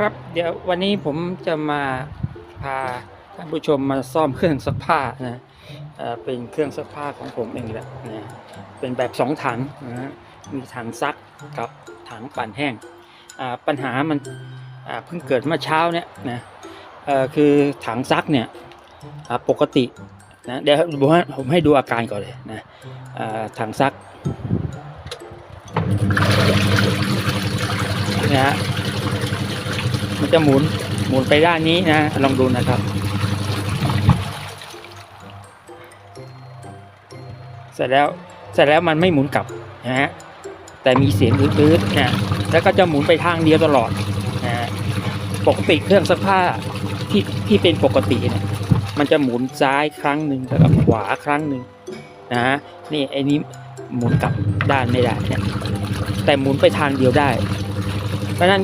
ครับเดี๋ยววันนี้ผมจะมาพาท่านผู้ชมมาซ่อมเครื่องซักผ้านะเออเป็นเครื่องซักผ้าของผมเองแหละนะเป็นแบบสองถังนะมีถังซักกับถังปั่นแห้งอ่าปัญหามันอ่าเพิ่งเกิดเมื่อเช้าเนี่ยนะเออคือถังซักเนี่ยปกตินะเดี๋ยวผมให้ผมให้ดูอาการก่อนเลยนะอ่าถังซักนะฮะ มันจะหมุนหมุนไปด้านนี้นะลองดูนะครับ เสร็จแล้วเสร็จแล้วมันไม่หมุนกลับนะฮะแต่มีเสียงอื้อๆนะแล้วก็จะหมุนไปทางเดียวตลอดนะปกติเครื่องซักผ้าที่ที่เป็นปกติเนี่ยมันจะหมุนซ้ายครั้งหนึ่งแล้วก็ขวาครั้งหนึ่งนะฮะนี่ไอ้นี้หมุนกลับด้านไม่ได้เนี่ยแต่หมุนไปทางเดียวได้ เพราะนั้น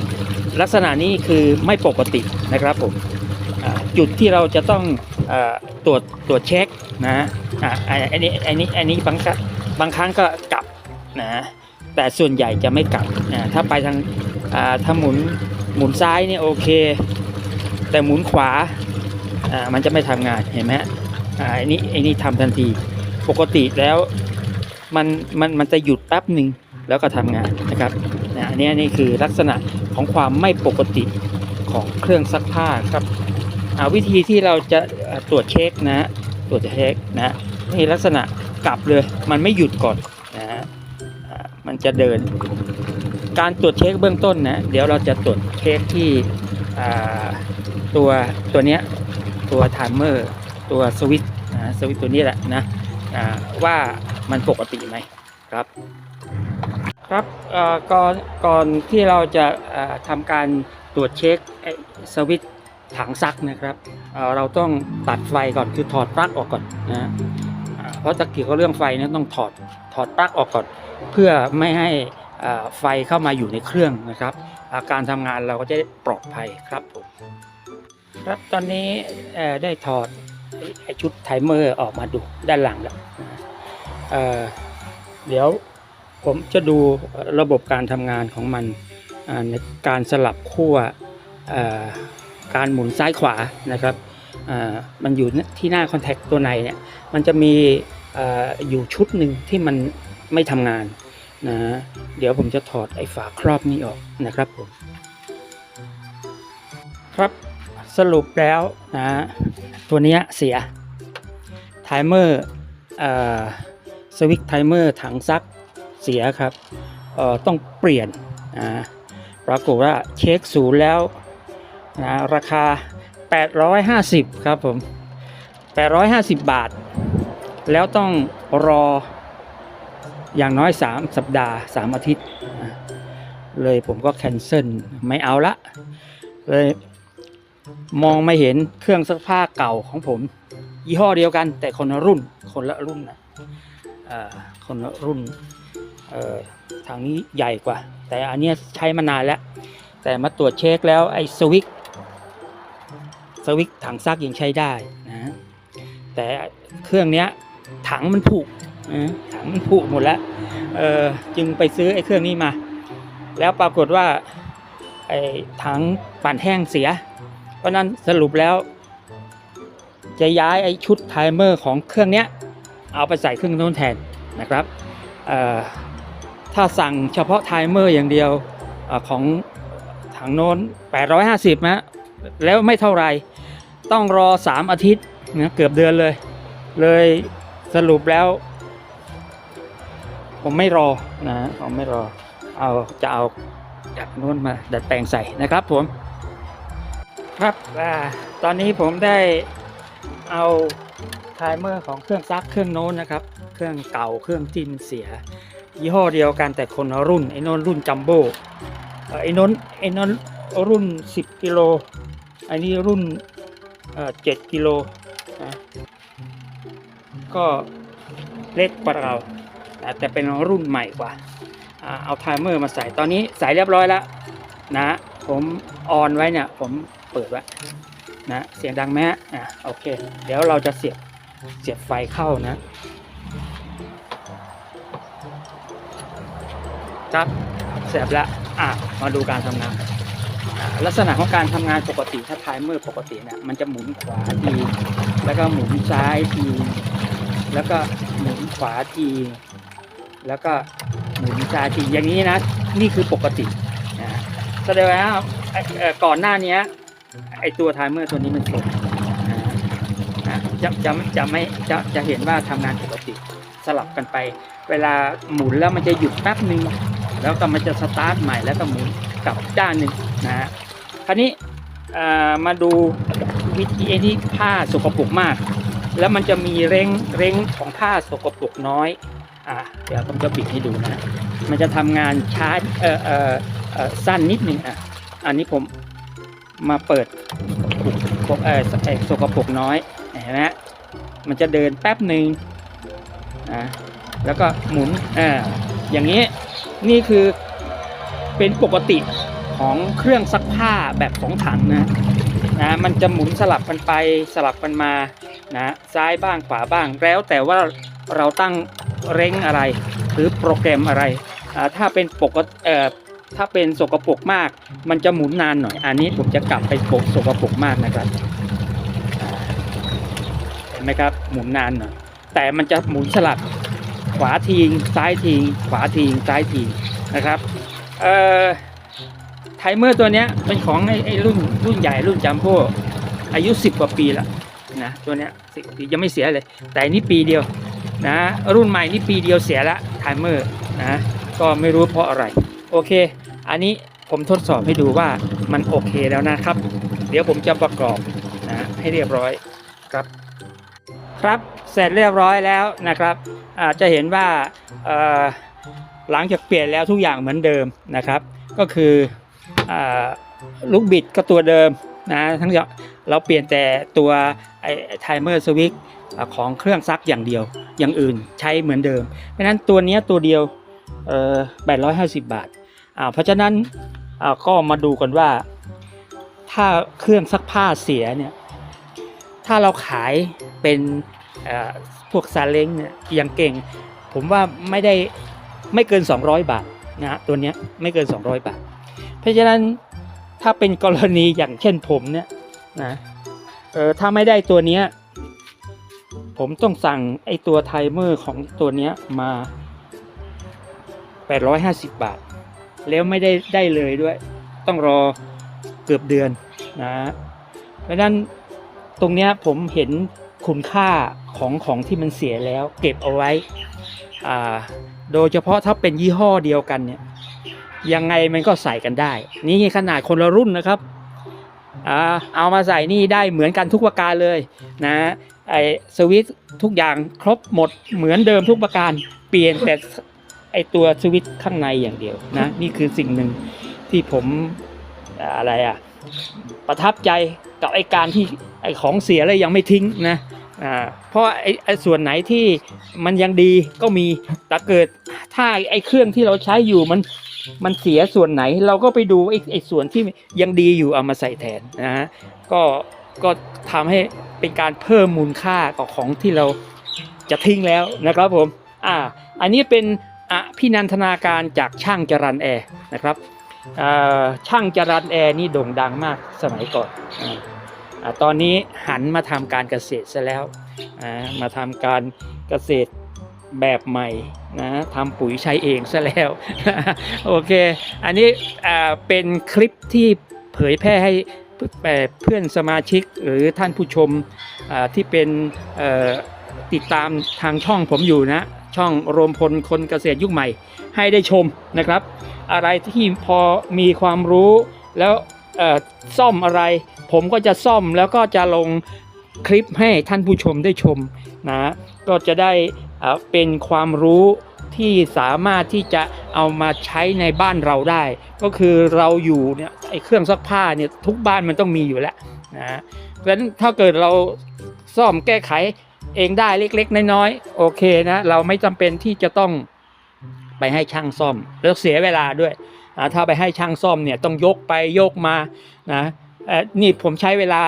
ลักษณะนี้คือไม่ปกตินะครับผมจุดที่เราจะต้องอตรวจตรวจเช็คนะอ่าอันนี้อันนี้อันนี้บางครั้งบางครั้งก็กลับนะแต่ส่วนใหญ่จะไม่กลับนะถ้าไปทางถ้าหมุนหมุนซ้ายนี่โอเค แต่หมุนขวามันจะไม่ทำงานเห็นไหมอันนี้อันนี้ทำทันทีปกติแล้วมันมันมันจะหยุดแป๊บหนึ่งแล้วก็ทำงานนะครับนะอันนี้นี่คือลักษณะ ของความไม่ปกติของเครื่องซักผ้าครับอ่าวิธีที่เราจะตรวจเช็คนะ ตรวจเช็คนะนี่ลักษณะกลับเลย มันไม่หยุดก่อนนะฮะมันจะเดิน การตรวจเช็คเบื้องต้นนะเดี๋ยวเราจะตรวจเช็คที่ตัวตัวเนี้ยตัวไทม์เมอร์ตัวสวิตช์นะสวิตช์ตัวนี้แหละนะว่ามันปกติไหมครับ ครับก่อนก่อนที่เราจะทำการตรวจเช็คสวิตถังซักนะครับเราต้องตัดไฟก่อนคือถอดปลั๊กออกก่อนนะเพราะตะเกียบกับเรื่องไฟนะต้องถอดถอดปลั๊กออกก่อน เพื่อไม่ให้ไฟเข้ามาอยู่ในเครื่องนะครับาการทำงานเราก็จะปลอดภัยครับผมครับตอนนี้ได้ถอดชุดไทเมอร์ออกมาดูด้านหลังแล้วเดี๋ยว ผมจะดูระบบการทำงานของมันในการสลับขั้วการหมุนซ้ายขวานะครับมันอยู่ที่หน้าคอนแทคตัวในเนี่ยมันจะมีออยู่ชุดหนึ่งที่มันไม่ทำงานนะเดี๋ยวผมจะถอดไอ้ฝาครอบนี้ออกนะครับผมครับสรุปแล้วนะตัวเนี้ยเสียไทเมอร์สวิตไทเมอร์ถังซัก เสียครับเออต้องเปลี่ยนนะปรากฏว่าเช็คศูนย์แล้วนะราคา 850 ครับผม 850 บาท แล้วต้องรออย่างน้อย 3 สัปดาห์ 3 อาทิตย์นะเลยผมก็แคนเซิลไม่เอาละ เลยมองไม่เห็นเครื่องซักผ้าเก่าของผม ยี่ห้อเดียวกันแต่คนละรุ่นคนละรุ่นนะอ่าคนละรุ่น เออทางนี้ใหญ่กว่า แต่อันนี้ใช้มานานแล้ว แต่มาตรวจเช็คแล้วไอ้สวิกสวิกถังซักยังใช้ได้นะแต่เครื่องเนี้ยถังมันผุนะถังมันผุหมดแล้วเออจึงไปซื้อไอ้เครื่องนี้มา แล้วปรากฏว่าไอ้ถังปั่นแห้งเสีย เพราะฉะนั้นสรุปแล้ว จะย้ายไอ้ชุดไทเมอร์ของเครื่องเนี้ยเอาไปใส่เครื่องโน้นแทนนะครับเอ่อ ถ้าสั่งเฉพาะไทเมอร์อย่างเดียวอของถังโน้น 850นะแล้วไม่เท่าไรต้องรอ 3 อาทิตย์นะเกือบเดือนเลย เลยสรุปแล้ว ผมไม่รอนะผมไม่รอเอาจะเอาจากโน้นมาดัดแปลงใส่นะครับผม ครับอาตอนนี้ผมได้เอาไทเมอร์ของเครื่องซักเครื่องโน้นนะครับ เครื่องเก่าเครื่องจินเสีย ยี่ห้อเดียวกันแต่คนรุ่นไอ้นนรุ่นจัมโบ้ไอ้นนไอ้นนรุ่น 10 กิโลไอ้นี่รุ่นเอ่อ7กิโลนะก็เล็กกว่าเราแต่เป็นรุ่นใหม่กว่าอ่าเอาไทม์เมอร์มาใส่ตอนนี้ใส่เรียบร้อยแล้วนะผมออนไว้เนี่ยผมเปิดไว้นะเสียงดังไหมฮะอะโอเค เดี๋ยวเราจะเสียบเสียบไฟเข้านะ ครับเสร็จแล้วอะมาดูการทำงานลักษณะของการทำงานปกติถ้าทม์เมอปกติเนี่ยมันจะหมุนขวาทีแล้วก็หมุนซ้ายที แล้วก็หมุนขวาที แล้วก็หมุนซ้ายทีอย่างนี้นะ นี่คือปกตินะแสดงว่าก่อนหน้านี้ไอตัวทม์เมอตัวนี้มันสร็จนะนะจะจะจะไม่จะจะเห็นว่าทำงานปกติสลับกันไป เวลาหมุนแล้วมันจะหยุดแป๊บหนึ่ง แล้วก็มันจะสตาร์ทใหม่แล้วก็หมุนกลับด้านหนึ่งนะฮะคราวนี้มาดูวิธีที่ผ้าสกปรกมาก แล้วมันจะมีเร่งเร่งของผ้าสกปรกน้อยอ่าเดี๋ยวผมจะบิดให้ดูนะมันจะทำงานช้าเออเออเออสั้นนิดนึงอะอันนี้ผมมาเปิดปุกเออไอ้สกปรกน้อยเห็นไหมฮะมันจะเดินแป๊บหนึ่งอ่าแล้วก็หมุนอ่าอย่างนี้ นี่คือเป็นปกติของเครื่องซักผ้าแบบสองถังนะนะมันจะหมุนสลับกันไปสลับกันมานะซ้ายบ้างขวาบ้าง แล้วแต่ว่าเราตั้งเร่งอะไร หรือโปรแกรมอะไรถ้าเป็นปกติถ้าเป็นสกปรกมาก มันจะหมุนนานหน่อย อันนี้ผมจะกลับไปปกสกปรกมากนะครับเห็นไหมครับหมุนนานหน่อยแต่มันจะหมุนสลับ วาทีงซ้ายทีงขวาทีงซ้ายทีงนะครับเอ่อไทเมอร์ตัวเนี้ยเป็นของไอ้ไอ้รุ่นรุ่นใหญ่รุ่นจัมโบ้อายุ 10 กว่าปีแล้วนะตัวเนี้ยสิบปียังไม่เสียเลย แต่นี่ปีเดียวนะรุ่นใหม่นี่ปีเดียวเสียละไทม์เมอร์นะก็ไม่รู้เพราะอะไร โอเค อันนี้ผมทดสอบให้ดูว่ามันโอเคแล้วนะครับ เดี๋ยวผมจะประกอบนะให้เรียบร้อยครับ ครับเสร็จเรียบร้อยแล้วนะครับ อาจะเห็นว่าหลังจากเปลี่ยนแล้วทุกอย่างเหมือนเดิมนะครับ ก็คืออลูกบิดก็ตัวเดิมนะทั้งอย่างเราเปลี่ยนแต่ตัวไอ้ไทเมอร์สวิตของเครื่องซักอย่างเดียว อย่างอื่นใช้เหมือนเดิม เพราะนั้นตัวนี้ตัวเดียวเออ850 บาทอ่าเพราะฉะนั้นอ่าก็มาดูกันว่า ถ้าเครื่องซักผ้าเสียเนี่ยถ้าเราขายเป็น พวกซาเล้งเนี่ยอย่างเก่ง ผมว่าไม่ได้ไม่เกิน 200 บาทนะฮะตัวเนี้ยไม่เกิน 200 บาท เพราะฉะนั้นถ้าเป็นกรณีอย่างเช่นผมเนี่ยนะเออถ้าไม่ได้ตัวเนี้ยผมต้องสั่งไอตัวไทเมอร์ของตัวเนี้ยมา 850 บาท แล้วไม่ได้ได้เลยด้วย ต้องรอเกือบเดือนนะเพราะฉะนั้นตรงเนี้ยผมเห็น คุณค่าของของที่มันเสียแล้ว เก็บเอาไว้ โดยเฉพาะถ้าเป็นยี่ห้อเดียวกันเนี่ยยังไงมันก็ใส่กันได้ นี่ขนาดคนละรุ่นนะครับอเอามาใส่นี่ได้เหมือนกันทุกประการเลยนะไอสวิตทุกอย่างครบหมดเหมือนเดิมทุกประการ เปลี่ยนแต่ไอตัวสวิตข้างในอย่างเดียวนะนี่คือสิ่งหนึ่งที่ผมอะไรอะประทับใจ กับไอการที่ไอของเสียแล้วยังไม่ทิ้งนะอ่าเพราะไอไอส่วนไหนที่มันยังดีก็มีแต่เกิดถ้าไอเครื่องที่เราใช้อยู่มันมันเสียส่วนไหนเราก็ไปดูไอ้ไอ้ส่วนที่ยังดีอยู่เอามาใส่แทนนะฮะก็ก็ทำให้เป็นการเพิ่มมูลค่ากับของที่เราจะทิ้งแล้วนะครับผมอ่าอันนี้เป็นอภินันทนาการจากช่างจรันแอร์นะครับ ช่างจรันแอร์นี่โด่งดังมากสมัยก่อนออตอนนี้หันมาทำการเกษตรซะแล้วมาทำการเกษตรแบบใหม่นะทำปุ๋ยใช้เองซะแล้ว โอเค อันนี้เป็นคลิปที่เผยแพร่ให้เพื่อนสมาชิกหรือท่านผู้ชมที่เป็นติดตามทางช่องผมอยู่นะ ช่องรวมพลคนเกษตรยุคใหม่ให้ได้ชมนะครับ อะไรที่พอมีความรู้แล้วซ่อมอะไร ผมก็จะซ่อมแล้วก็จะลงคลิปให้ท่านผู้ชมได้ชมนะก็จะได้เป็นความรู้ที่สามารถที่จะเอามาใช้ในบ้านเราได้ ก็คือเราอยู่เนี่ยไอ้เครื่องซักผ้าเนี่ยทุกบ้านมันต้องมีอยู่แล้วนะเพราะฉะนั้นถ้าเกิดเราซ่อมแก้ไขเองได้เล็ก ๆ น้อยๆโอเคนะเราไม่จำเป็นที่จะต้อง ไปให้ช่างซ่อม แล้วเสียเวลาด้วยนะถ้าไปให้ช่างซ่อมเนี่ยต้องยกไปยกมานะนี่ผมใช้เวลา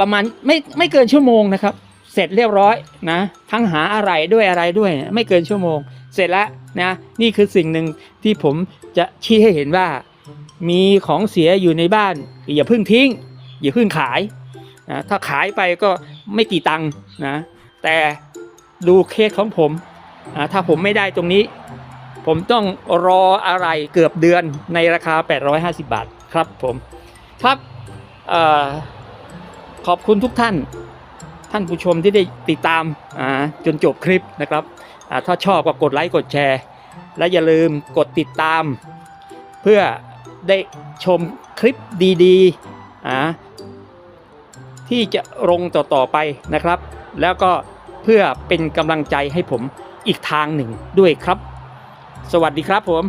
ประมาณไม่ไม่เกินชั่วโมงนะครับ เสร็จเรียบร้อยนะทั้งหาอะไรด้วยอะไรด้วยไม่เกินชั่วโมง เสร็จแล้วนะนี่คือสิ่งหนึ่งที่ผมจะชี้ให้เห็นว่า มีของเสียอยู่ในบ้าน อย่าเพิ่งทิ้ง อย่าเพิ่งขายนะถ้าขายไปก็ไม่กี่ตังค์นะแต่ดูเคสของผม ถ้าผมไม่ได้ตรงนี้ ผมต้องรออะไรเกือบเดือนในราคา 850 บาทครับผมครับอขอบคุณทุกท่านท่านผู้ชมที่ได้ติดตามอ่าจนจบคลิปนะครับถ้าชอบก็กดไลค์กดแชร์ และอย่าลืมกดติดตาม เพื่อได้ชมคลิปดีๆอ่าที่จะลงต่อๆไปนะครับ แล้วก็เพื่อเป็นกำลังใจให้ผม อีกทางหนึ่งด้วยครับ สวัสดีครับผม